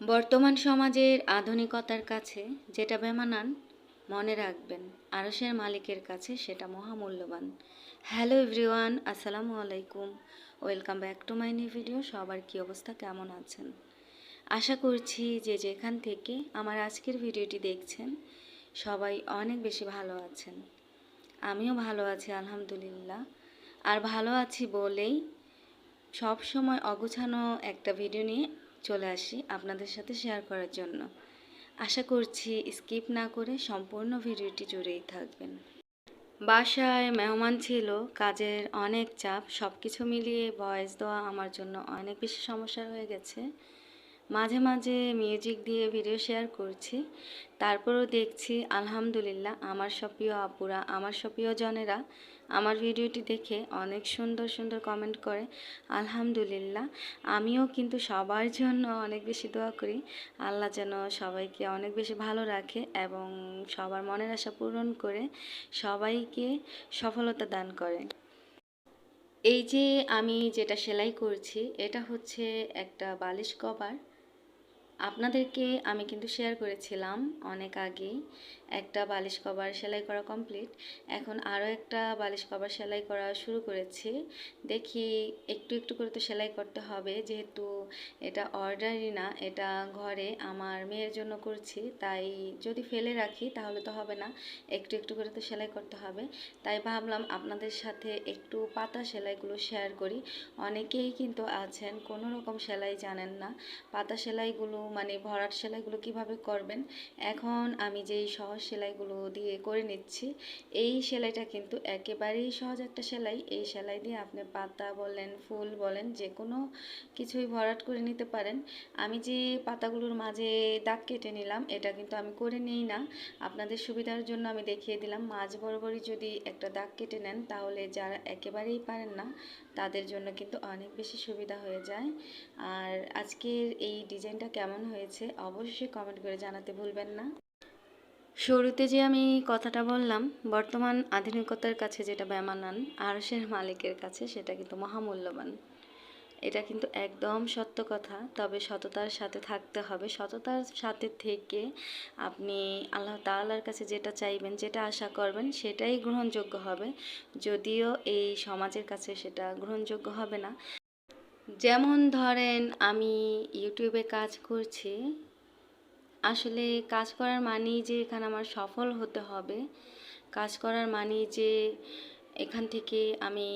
বর্তমান সমাজের আধুনিকতার কাছে যেটা বেমানান, মনে রাখবেন আরসের মালিকের কাছে সেটা মহামূল্যবান। হ্যালো এভরিওয়ান, আসসালামু আলাইকুম। Welcome back to my new video, সবার কি অবস্থা, কেমন আছেন? আশা করছি যে যেখান থেকে আমার আজকের ভিডিওটি দেখছেন, সবাই অনেক বেশি ভালো আছেন। আমিও ভালো আছি, আলহামদুলিল্লাহ। আর ভালো আছি বলেই সব সময় অগোছানো একটা ভিডিও নিয়ে চলে আসি আপনাদের সাথে শেয়ার করার জন্য। আশা করছি স্কিপ না করে সম্পূর্ণ ভিডিওটি জুড়েই থাকবেন। বাসায় মেহমান ছিল, কাজের অনেক চাপ সব কিছু মিলিয়ে ভয়েস দেওয়া আমার জন্য অনেক বেশি সমস্যা হয়ে গেছে। মাঝে মাঝে মিউজিক দিয়ে ভিডিও শেয়ার করছি, তারপরও দেখছি আলহামদুলিল্লাহ আমার সব প্রিয় আপুরা, আমার সব প্রিয়জনেরা আমার ভিডিওটি দেখে অনেক সুন্দর সুন্দর কমেন্ট করে। আলহামদুলিল্লাহ। আমিও কিন্তু সবার জন্য অনেক বেশি দোয়া করি। আল্লাহ যেন সবাইকে অনেক বেশি ভালো রাখে এবং সবার মনের আশা পূরণ করে সবাইকে সফলতা দান করে। এই যে আমি যেটা সেলাই করছি, এটা হচ্ছে একটা বালিশ কভার। আপনাদেরকে আমি কিন্তু শেয়ার করেছিলাম অনেক আগেই। একটা বালিশ কভার সেলাই করা কমপ্লিট এখন আরও একটা বালিশ কভার সেলাই করা শুরু করেছি। দেখি একটু একটু করে তো সেলাই করতে হবে। যেহেতু এটা অর্ডারই না, এটা ঘরে আমার মেয়ের জন্য করছি। তাই যদি ফেলে রাখি তাহলে তো হবে না। একটু একটু করে তো সেলাই করতে হবে। তাই ভাবলাম আপনাদের সাথে একটু পাতা সেলাইগুলো শেয়ার করি। অনেকেই কিন্তু আছেন, কোনো রকম সেলাই জানেন না। পাতা সেলাইগুলো মানে ভরাট সেলাইগুলো কীভাবে করবেন? এখন আমি যেই সহজ সেলাইগুলো দিয়ে করে নিচ্ছি, এই সেলাইটা কিন্তু একেবারেই সহজ একটা সেলাই। এই সেলাই দিয়ে আপনি পাতা বলেন, ফুল বলেন যে কোনো কিছুই ভরাট করে নিতে পারেন। আমি যে পাতাগুলোর মাঝে দাগ কেটে নিলাম, এটা কিন্তু আমি করে নিই না। আপনাদের সুবিধার জন্য আমি দেখিয়ে দিলাম। মাঝ বরাবরই যদি একটা দাগ কেটে নেন, তাহলে যারা একেবারেই পারেন না তাদের জন্য কিন্তু অনেক বেশি সুবিধা হয়ে যায়। আর আজকের এই ডিজাইনটা কেমন হয়েছে অবশ্যই কমেন্ট করে জানাতে ভুলবেন না। শুরুতে যে আমি কথাটা বললাম, বর্তমান আধুনিকতার কাছে যেটা বেমানান আরসের মালিকের কাছে, সেটা কিন্তু মহামূল্যবান। এটা কিন্তু একদম সত্য কথা। তবে সততার সাথে থাকতে হবে। সততার সাথে থেকে আপনি আল্লাহ তাআলার কাছে যেটা চাইবেন, যেটা আশা করবেন, সেটাই গ্রহণযোগ্য হবে। যদিও এই সমাজের কাছে সেটা গ্রহণযোগ্য হবে না। যেমন ধরেন আমি ইউটিউবে কাজ করছি, আসলে কাজ করার মানেই যে এখানে আমার সফল হতে হবে, কাজ করার মানেই যে এখান থেকে আমি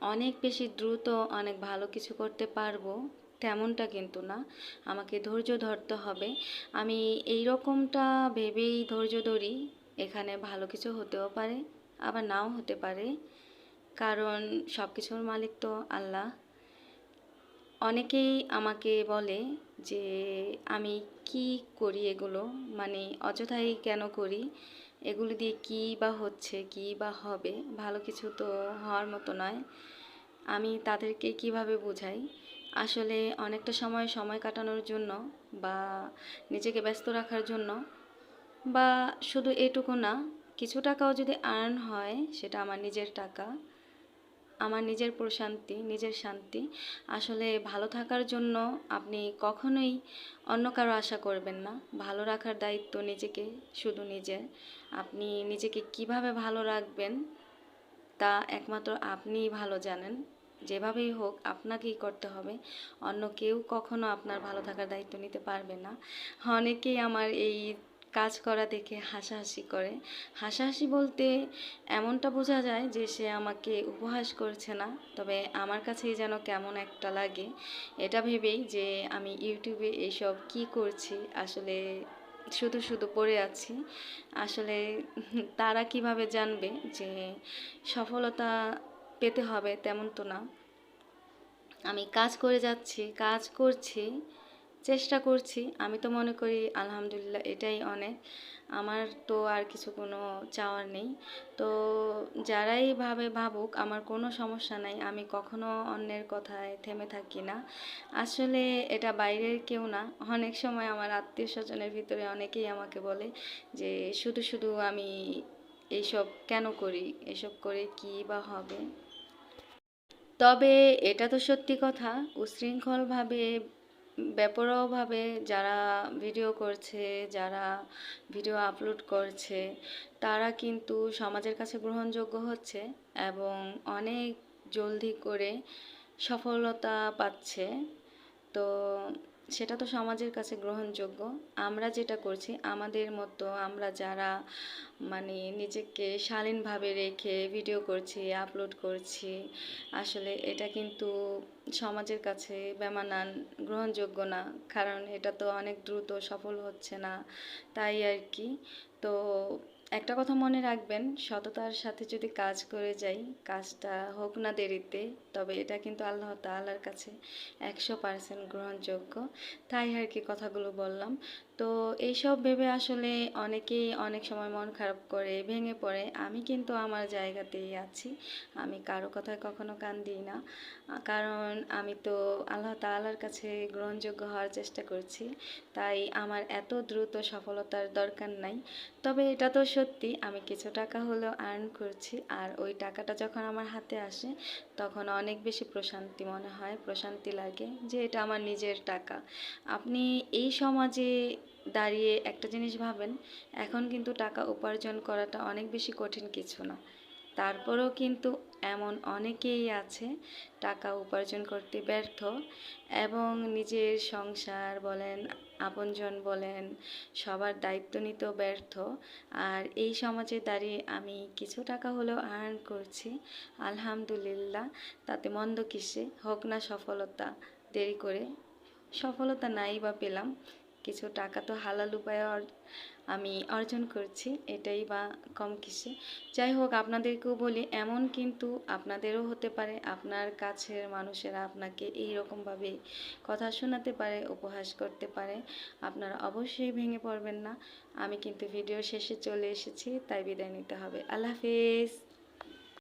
অনেক বেশি দ্রুত, অনেক ভালো কিছু করতে পারব, তেমনটা কিন্তু না। আমাকে ধৈর্য ধরতে হবে। আমি এই রকমটা ভেবেই ধৈর্য ধরি, এখানে ভালো কিছু হতেও পারে, আবার নাও হতে পারে। কারণ সব কিছুর মালিক তো আল্লাহ। অনেকেই আমাকে বলে যে, আমি কি করি এগুলো? মানে অযথাই কেন করি? এগুলো দিয়ে কী বা হচ্ছে, কী বা হবে, ভালো কিছু তো হওয়ার মতো নয়। আমি তাদেরকে কীভাবে বোঝাই? আসলে অনেকটা সময় সময় কাটানোর জন্য বা নিজেকে ব্যস্ত রাখার জন্য বা শুধু এটুকু না, কিছু টাকাও যদি আর্ন হয়, সেটা আমার নিজের টাকা আমার নিজের প্রশান্তি, নিজের শান্তি। আসলে ভালো থাকার জন্য আপনি কখনোই অন্য কারও আশা করবেন না। ভালো রাখার দায়িত্ব নিজেকে, শুধু নিজের। আপনি নিজেকে কীভাবে ভালো রাখবেন তা একমাত্র আপনিই ভালো জানেন। যেভাবেই হোক, আপনাকেই করতে হবে। অন্য কেউ কখনো আপনার ভালো থাকার দায়িত্ব নিতে পারবে না। অনেকেই আমার এই কাজ করা দেখে হাসাহাসি করে। হাসাহাসি বলতে এমনটা বোঝা যায় যে সে আমাকে উপহাস করছে না, তবে আমার কাছেই যেন কেমন একটা লাগে। এটা ভেবেই যে আমি ইউটিউবে এইসব কি করছি, আসলে শুধু শুধু পড়ে আছি। আসলে তারা কীভাবে জানবে যে সফলতা পেতে হবে তেমন তো না। আমি কাজ করে যাচ্ছি, কাজ করছি চেষ্টা করছি। আমি তো মনে করি, আলহামদুলিল্লাহ, এটাই অনেক। আমার তো আর কিছু কোনো চাওয়ার নেই। তো যারাই ভাবে ভাবুক, আমার কোনো সমস্যা নাই। আমি কখনো অন্যের কথায় থেমে থাকি না। আসলে এটা বাইরের কেউ না। অনেক সময় আমার আত্মীয় স্বজনের ভিতরে অনেকেই আমাকে বলে যে, শুধু শুধু আমি এইসব কেন করি? এসব করে কি বা হবে? তবে এটা তো সত্যি কথা। উশৃঙ্খলভাবে বেপরোয়াভাবে যারা ভিডিও করছে, যারা ভিডিও আপলোড করছে, তারা কিন্তু সমাজের কাছে গ্রহণযোগ্য হচ্ছে এবং অনেক জলদি করে সফলতা পাচ্ছে। তো সেটা তো সমাজের কাছে গ্রহণযোগ্য। আমরা যেটা করছি, আমাদের মতো আমরা যারা মানে নিজেকে শালীনভাবে রেখে ভিডিও করছি আপলোড করছি, আসলে এটা কিন্তু সমাজের কাছে বেমানান, গ্রহণযোগ্য না। কারণ এটা তো অনেক দ্রুত সফল হচ্ছে না, তাই আর কি। তো একটা কথা মনে রাখবেন, সততার সাথে যদি কাজ করে যাই, কাজটা হোক না দেরিতে, তবে এটা কিন্তু আল্লাহ তাল্লার কাছে একশো পার্সেন্ট গ্রহণযোগ্য। তাই আর কি কথাগুলো বললাম। তো এইসব ভেবে আসলে অনেকেই অনেক সময় মন খারাপ করে, ভেঙে পড়ে। আমি কিন্তু আমার জায়গাতেই আছি। আমি কারও কথায় কখনো কান দিই না। কারণ আমি তো আল্লাহ তাআলার কাছে গ্রহণযোগ্য হওয়ার চেষ্টা করছি। তাই আমার এত দ্রুত সফলতার দরকার নাই। তবে এটা তো সত্যি, আমি কিছু টাকা হলেও আর্ন করছি। আর ওই টাকাটা যখন আমার হাতে আসে তখন অনেক বেশি প্রশান্তি মনে হয়, প্রশান্তি লাগে যে এটা আমার নিজের টাকা। আপনি এই সমাজে দাঁড়িয়ে একটা জিনিস ভাবেন, এখন কিন্তু টাকা উপার্জন করাটা অনেক বেশি কঠিন কিছু না। তারপরেও কিন্তু এমন অনেকেই আছে, টাকা উপার্জন করতে ব্যর্থ এবং নিজের সংসার বলেন, আপনজন বলেন, সবার দায়িত্ব নিতেও ব্যর্থ। আর এই সমাজে দাঁড়িয়ে আমি কিছু টাকা হলেও আর্ন করছি, আলহামদুলিল্লাহ। তাতে মন্দ কিসে? হোক না সফলতা, দেরি করে সফলতা নাই বা পেলাম। কিছু টাকা তো হালাল উপায়ে আমি অর্জন করছি, এটাই বা কম কিসে যাই হোক, আপনাদেরকেও বলি, এমন কিন্তু আপনাদেরও হতে পারে, আপনার কাছের মানুষেরা আপনাকে এই রকমভাবে কথা শোনাতে পারে, উপহাস করতে পারে, আপনারা অবশ্যই ভেঙে পড়বেন না। আমি কিন্তু ভিডিও শেষে চলে এসেছি, তাই বিদায় নিতে হবে। আল্লাহ হাফেজ!